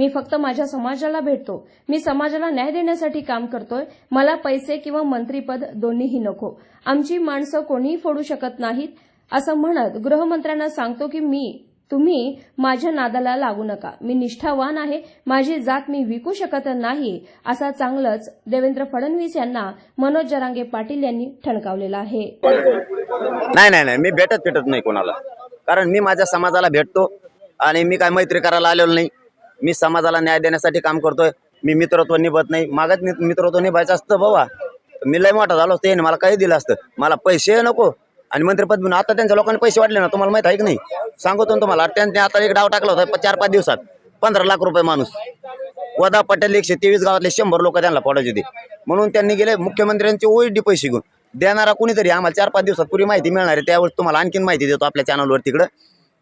मी फक्त माझ्या समाजाला भेटतो. मी समाजाला न्याय देण्यासाठी काम करतोय. मला पैसे किंवा मंत्रीपद दोन्हीही नको. आमची माणसं कोणीही फोडू शकत नाहीत असं म्हणत गृहमंत्र्यांना सांगतो की मी तुम्ही माझ्या नादाला लागू नका. मी निष्ठावान आहे. माझी जात मी विकू शकत नाही असा चांगलंच देवेंद्र फडणवीस यांना मनोज जरांगे पाटील यांनी ठणकावलेला आहे. नाही नाही नाही. मी भेटत भेटत नाही कोणाला. कारण मी माझ्या समाजाला भेटतो आणि मी काय मैत्री करायला आलेलो नाही. मी समाजाला न्याय देण्यासाठी काम करतोय. मी मित्रत्व निभत नाही. मागत मित्रत्व निभायचं असतं बाबा. मी लय मोठा झालो असतो याने मला काही दिलं असतं. मला पैसे नको. आणि मंत्रिपद म्हणून आता त्यांच्या लोकांनी पैसे वाटले ना तुम्हाला माहीत आहे की नाही? सांगतो ना तुम्हाला त्यांनी आता एक डाव टाकला होता चार पाच दिवसात. पंधरा लाख रुपये माणूस. वदा पटेल एकशे तेवीस गावातले शंभर लोक त्यांना पडायचे होते म्हणून त्यांनी गेले मुख्यमंत्र्यांचे ओईडी पैसे घेऊन. देणारा कुणीतरी आम्हाला चार पाच दिवसात पुरी माहिती मिळणार आहे त्यावेळेस तुम्हाला आणखीन माहिती देतो आपल्या चॅनलवर तिकडं.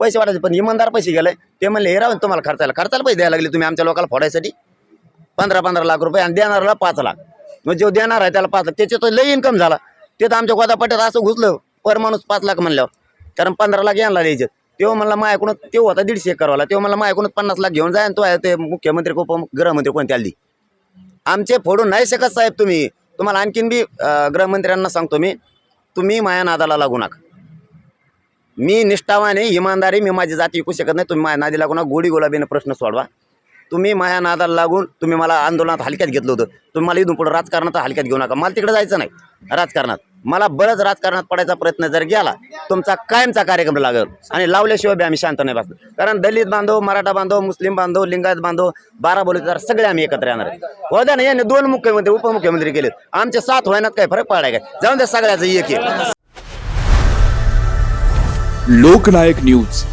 पैसे वाटायचे पण इमानदार पैसे गेले. ते म्हणले हे राहून तुम्हाला खर्चायला खर्चाला पैसे द्यायला लागले तुम्ही आमच्या लोकांना फोडायसाठी. पंधरा पंधरा लाख रुपये आणि देणाऱ्याला पाच लाख. मग जो देणार आहे त्याला पाच लाख. त्याचे तर लई इन्कम झाला. ते तर आमच्या गोदापट्यात असं घुसलं पर माणूस पाच लाख म्हणल्यावर. कारण पंधरा लाख यांना द्यायचे. तेव्हा म्हणला माझ्याकडून तेव्हा होता दीडशे एकरवाला तेव्हा मला माझ्याकडून पन्नास लाख घेऊन जाय आणि तो आहे ते मुख्यमंत्री उप गृहमंत्री कोणत्या आली आमचे फोडून नाही शकत साहेब तुम्ही. तुम्हाला आणखीन बी गृहमंत्र्यांना सांगतो मी. तुम्ही माया नादाला लागू नका. मी निष्ठावाने इमानदारी मी माझी जाती विकू शकत नाही. तुम्ही माझ्या नादी लागून गोडी गुलाबीने प्रश्न सोडवा. तुम्ही माझ्या नादाला लागून तुम्ही मला आंदोलनात हलक्यात घेतलं होतं. तुम्ही मला इथून पुढे राजकारणात हलक्यात घेऊ नका. मला तिकडे जायचं नाही राजकारणात. मला बरंच राजकारणात पडायचा प्रयत्न जर गेला तुमचा कायमचा कार्यक्रम लागेल. आणि लावल्याशिवाय बी आम्ही शांत नाही बसलो. कारण दलित बांधव मराठा बांधव मुस्लिम बांधव लिंगायत बांधव बारा बोलतेदार सगळे आम्ही एकत्र येणार आहे. ना यांनी दोन मुख्यमंत्री उपमुख्यमंत्री केले आमचे सात व्हायनात काय फरक पडाय काय? जाऊन द्या सगळ्याचं एक एक. लोकनायक न्यूज.